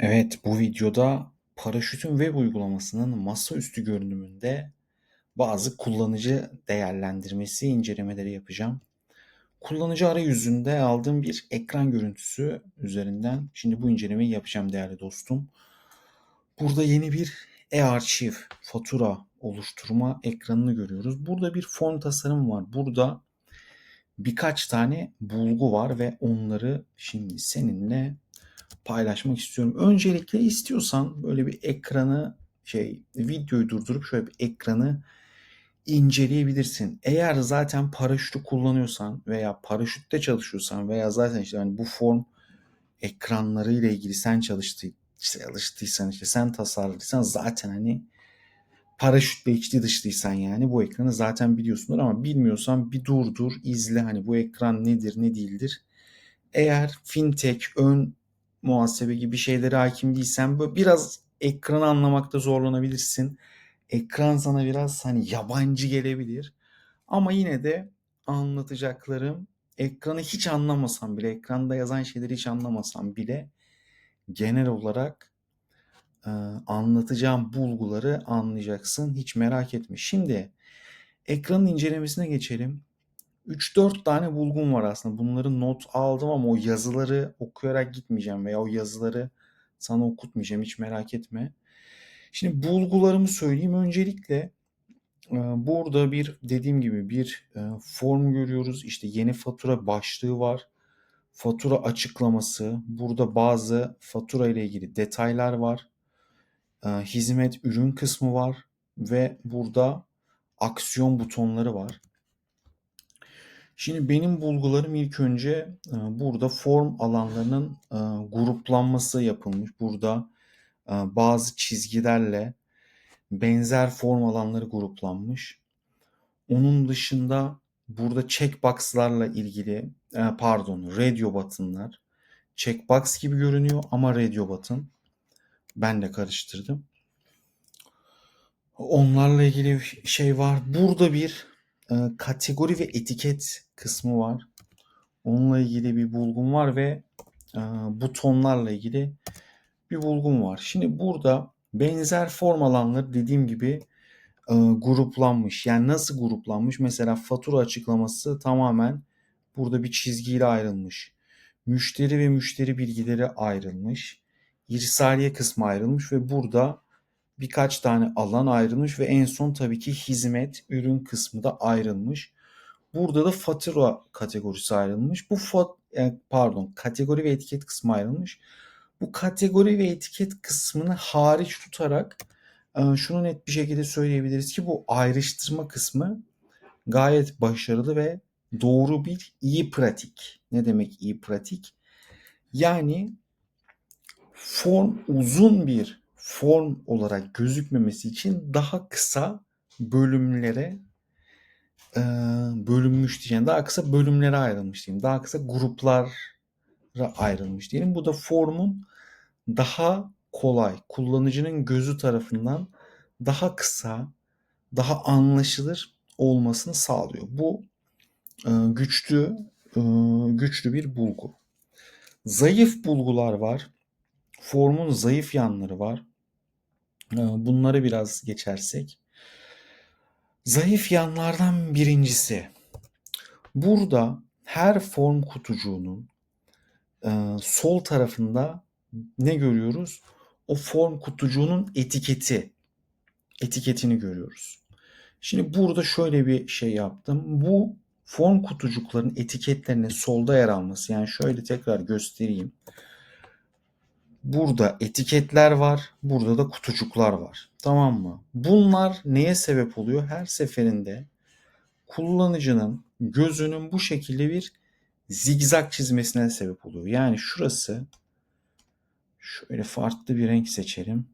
Evet, bu videoda paraşütün web uygulamasının masaüstü görünümünde bazı kullanıcı değerlendirmesi incelemeleri yapacağım. Kullanıcı arayüzünde aldığım bir ekran görüntüsü üzerinden şimdi bu incelemeyi yapacağım değerli dostum. Burada yeni bir e-arşiv fatura oluşturma ekranını görüyoruz. Burada bir fon tasarım var. Burada birkaç tane bulgu var ve onları şimdi seninle paylaşmak istiyorum. Öncelikle istiyorsan böyle bir ekranı şey videoyu durdurup şöyle bir ekranı inceleyebilirsin. Eğer zaten paraşütü kullanıyorsan veya paraşütte çalışıyorsan veya zaten işte hani bu form ekranları ile ilgili sen çalıştı, çalıştıysan işte sen tasarladıysan zaten hani paraşütle içli dışlıysan yani bu ekranı zaten biliyorsundur ama bilmiyorsan bir durdur izle hani bu ekran nedir ne değildir. Eğer fintech ön muhasebe gibi şeylere hakim değilsen böyle biraz ekranı anlamakta zorlanabilirsin. Ekran sana biraz hani yabancı gelebilir. Ama yine de anlatacaklarım ekranı hiç anlamasam bile, ekranda yazan şeyleri hiç anlamasam bile genel olarak e, anlatacağım bulguları anlayacaksın. Hiç merak etme. Şimdi ekranın incelemesine geçelim. 3-4 tane bulgum var aslında. Bunları not aldım ama o yazıları okuyarak gitmeyeceğim veya o yazıları sana okutmayacağım. Hiç merak etme. Şimdi bulgularımı söyleyeyim. Öncelikle burada bir dediğim gibi bir form görüyoruz. İşte yeni fatura başlığı var. Fatura açıklaması. Burada bazı fatura ile ilgili detaylar var. Hizmet ürün kısmı var ve burada aksiyon butonları var. Şimdi benim bulgularım ilk önce burada form alanlarının gruplanması yapılmış. Burada bazı çizgilerle benzer form alanları gruplanmış. Onun dışında burada checkbox'larla ilgili pardon radio button'lar checkbox gibi görünüyor ama radio button. Ben de karıştırdım. Onlarla ilgili şey var. Burada bir kategori ve etiket kısmı var. Onunla ilgili bir bulgum var ve butonlarla ilgili bir bulgum var. Şimdi burada benzer form alanları dediğim gibi gruplanmış. Yani nasıl gruplanmış? Mesela fatura açıklaması tamamen burada bir çizgiyle ayrılmış. Müşteri ve müşteri bilgileri ayrılmış. İrsaliye kısmı ayrılmış ve burada birkaç tane alan ayrılmış ve en son tabii ki hizmet, ürün kısmı da ayrılmış. Burada da fatura kategorisi ayrılmış. Bu fat, pardon kategori ve etiket kısmı ayrılmış. Bu kategori ve etiket kısmını hariç tutarak e, şunu net bir şekilde söyleyebiliriz ki bu ayrıştırma kısmı gayet başarılı ve doğru bir iyi pratik. Ne demek iyi pratik? Yani form uzun bir form olarak gözükmemesi için daha kısa bölümlere e, bölünmüş diyeceğim. Daha kısa bölümlere ayrılmış diyeyim. Daha kısa gruplara ayrılmış diyelim. Bu da formun daha kolay, kullanıcının gözü tarafından daha kısa, daha anlaşılır olmasını sağlıyor. Bu e, güçlü e, güçlü bir bulgu. Zayıf bulgular var. Formun zayıf yanları var. Bunları biraz geçersek. Zayıf yanlardan birincisi. Burada her form kutucuğunun sol tarafında ne görüyoruz? O form kutucuğunun etiketi. Etiketini görüyoruz. Şimdi burada şöyle bir şey yaptım. Bu form kutucukların etiketlerinin solda yer alması. Yani şöyle tekrar göstereyim. Burada etiketler var. Burada da kutucuklar var. Tamam mı? Bunlar neye sebep oluyor? Her seferinde kullanıcının gözünün bu şekilde bir zigzag çizmesine sebep oluyor. Yani şurası şöyle farklı bir renk seçelim.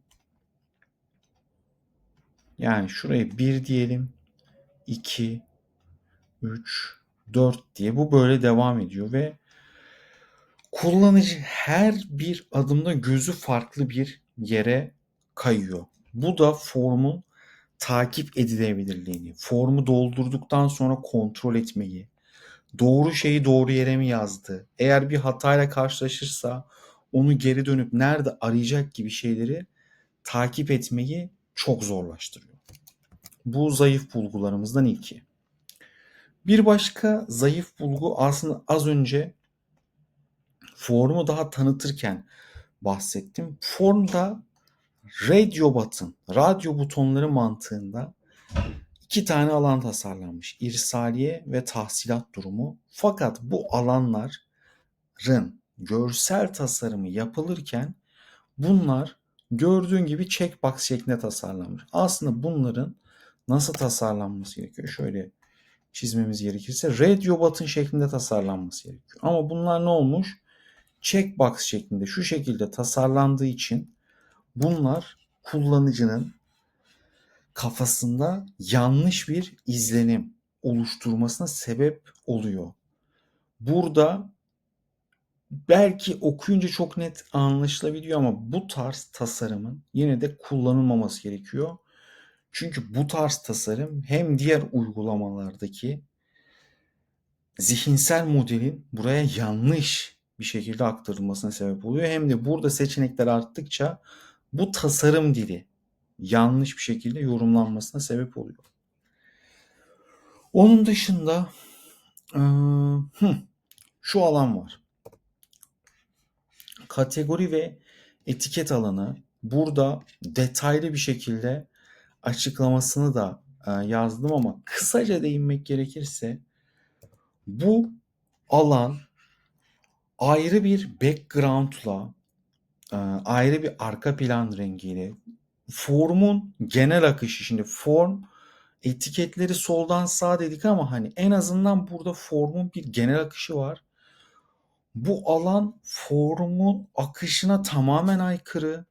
Yani şurayı 1 diyelim. 2 3 4 diye bu böyle devam ediyor ve Kullanıcı her bir adımda gözü farklı bir yere kayıyor. Bu da formun takip edilebilirliğini, formu doldurduktan sonra kontrol etmeyi, doğru şeyi doğru yere mi yazdı? Eğer bir hatayla karşılaşırsa onu geri dönüp nerede arayacak gibi şeyleri takip etmeyi çok zorlaştırıyor. Bu zayıf bulgularımızdan ilki. Bir başka zayıf bulgu aslında az önce formu daha tanıtırken bahsettim. Formda radio button, radyo butonları mantığında iki tane alan tasarlanmış. İrsaliye ve tahsilat durumu. Fakat bu alanların görsel tasarımı yapılırken bunlar gördüğün gibi checkbox şeklinde tasarlanmış. Aslında bunların nasıl tasarlanması gerekiyor? Şöyle çizmemiz gerekirse radio button şeklinde tasarlanması gerekiyor. Ama bunlar ne olmuş? Checkbox şeklinde şu şekilde tasarlandığı için bunlar kullanıcının kafasında yanlış bir izlenim oluşturmasına sebep oluyor. Burada belki okuyunca çok net anlaşılabiliyor ama bu tarz tasarımın yine de kullanılmaması gerekiyor. Çünkü bu tarz tasarım hem diğer uygulamalardaki zihinsel modelin buraya yanlış bir şekilde aktarılmasına sebep oluyor. Hem de burada seçenekler arttıkça bu tasarım dili yanlış bir şekilde yorumlanmasına sebep oluyor. Onun dışında şu alan var. Kategori ve etiket alanı burada detaylı bir şekilde açıklamasını da yazdım ama kısaca değinmek gerekirse bu alan ayrı bir background'la ayrı bir arka plan rengiyle formun genel akışı şimdi form etiketleri soldan sağ dedik ama hani en azından burada formun bir genel akışı var. Bu alan formun akışına tamamen aykırı.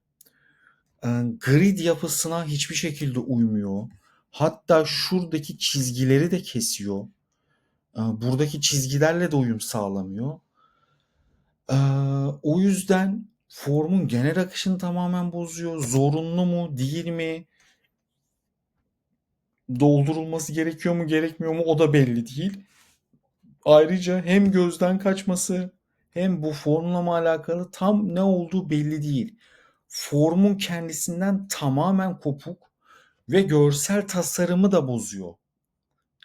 Grid yapısına hiçbir şekilde uymuyor. Hatta şuradaki çizgileri de kesiyor. Buradaki çizgilerle de uyum sağlamıyor. O yüzden formun genel akışını tamamen bozuyor. Zorunlu mu, değil mi? Doldurulması gerekiyor mu, gerekmiyor mu o da belli değil. Ayrıca hem gözden kaçması hem bu formla mı alakalı tam ne olduğu belli değil. Formun kendisinden tamamen kopuk ve görsel tasarımı da bozuyor.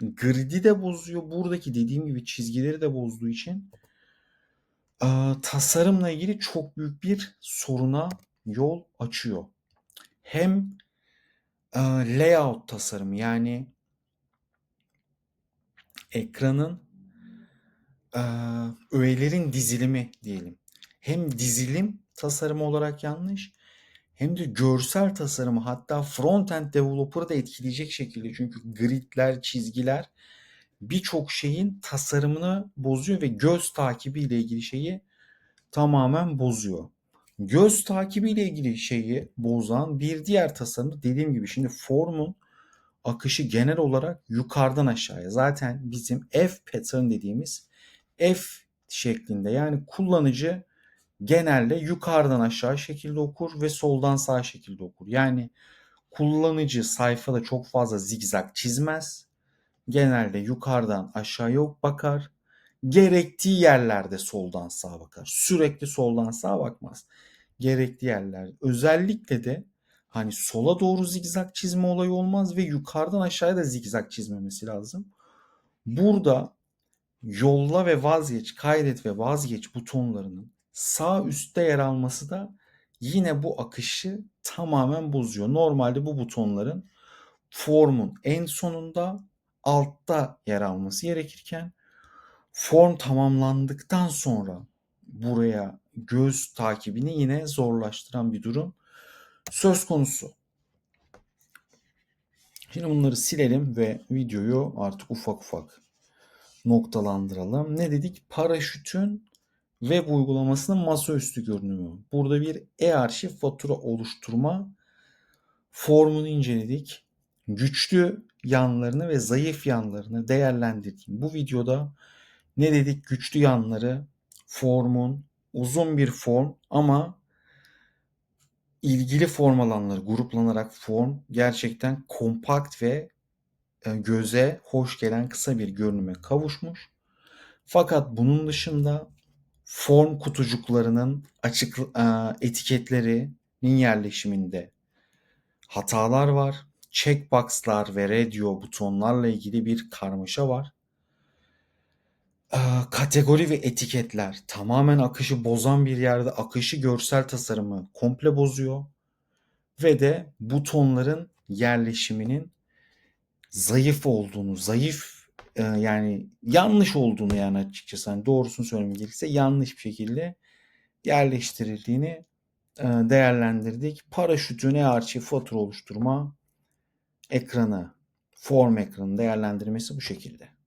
Grid'i de bozuyor. Buradaki dediğim gibi çizgileri de bozduğu için tasarımla ilgili çok büyük bir soruna yol açıyor. Hem layout tasarımı yani ekranın öğelerin dizilimi diyelim. Hem dizilim tasarımı olarak yanlış hem de görsel tasarımı hatta front-end developer'ı da etkileyecek şekilde çünkü gridler, çizgiler birçok şeyin tasarımını bozuyor ve göz takibi ile ilgili şeyi tamamen bozuyor. Göz takibi ile ilgili şeyi bozan bir diğer tasarım dediğim gibi şimdi formun akışı genel olarak yukarıdan aşağıya. Zaten bizim F pattern dediğimiz F şeklinde yani kullanıcı genelde yukarıdan aşağı şekilde okur ve soldan sağ şekilde okur. Yani kullanıcı sayfada çok fazla zigzag çizmez genelde yukarıdan aşağıya bakar. Gerektiği yerlerde soldan sağa bakar. Sürekli soldan sağa bakmaz. Gerektiği yerler. Özellikle de hani sola doğru zigzag çizme olayı olmaz ve yukarıdan aşağıya da zigzag çizmemesi lazım. Burada yolla ve vazgeç, kaydet ve vazgeç butonlarının sağ üstte yer alması da yine bu akışı tamamen bozuyor. Normalde bu butonların formun en sonunda altta yer alması gerekirken form tamamlandıktan sonra buraya göz takibini yine zorlaştıran bir durum söz konusu. Şimdi bunları silelim ve videoyu artık ufak ufak noktalandıralım. Ne dedik? Paraşütün web uygulamasının masaüstü görünümü. Burada bir e-arşiv fatura oluşturma formunu inceledik. Güçlü yanlarını ve zayıf yanlarını değerlendirdiğim bu videoda ne dedik? Güçlü yanları formun uzun bir form ama ilgili form alanları gruplanarak form gerçekten kompakt ve e, göze hoş gelen kısa bir görünüme kavuşmuş. Fakat bunun dışında form kutucuklarının açık e, etiketlerinin yerleşiminde hatalar var. Checkbox'lar ve radio butonlarla ilgili bir karmaşa var. Kategori ve etiketler tamamen akışı bozan bir yerde akışı görsel tasarımı komple bozuyor ve de butonların yerleşiminin zayıf olduğunu, zayıf yani yanlış olduğunu yani açıkçası hani doğrusunu söylemek gerekirse yanlış bir şekilde yerleştirildiğini değerlendirdik. Paraşütüne arşiv fatura oluşturma ekranı, form ekranı değerlendirmesi bu şekilde.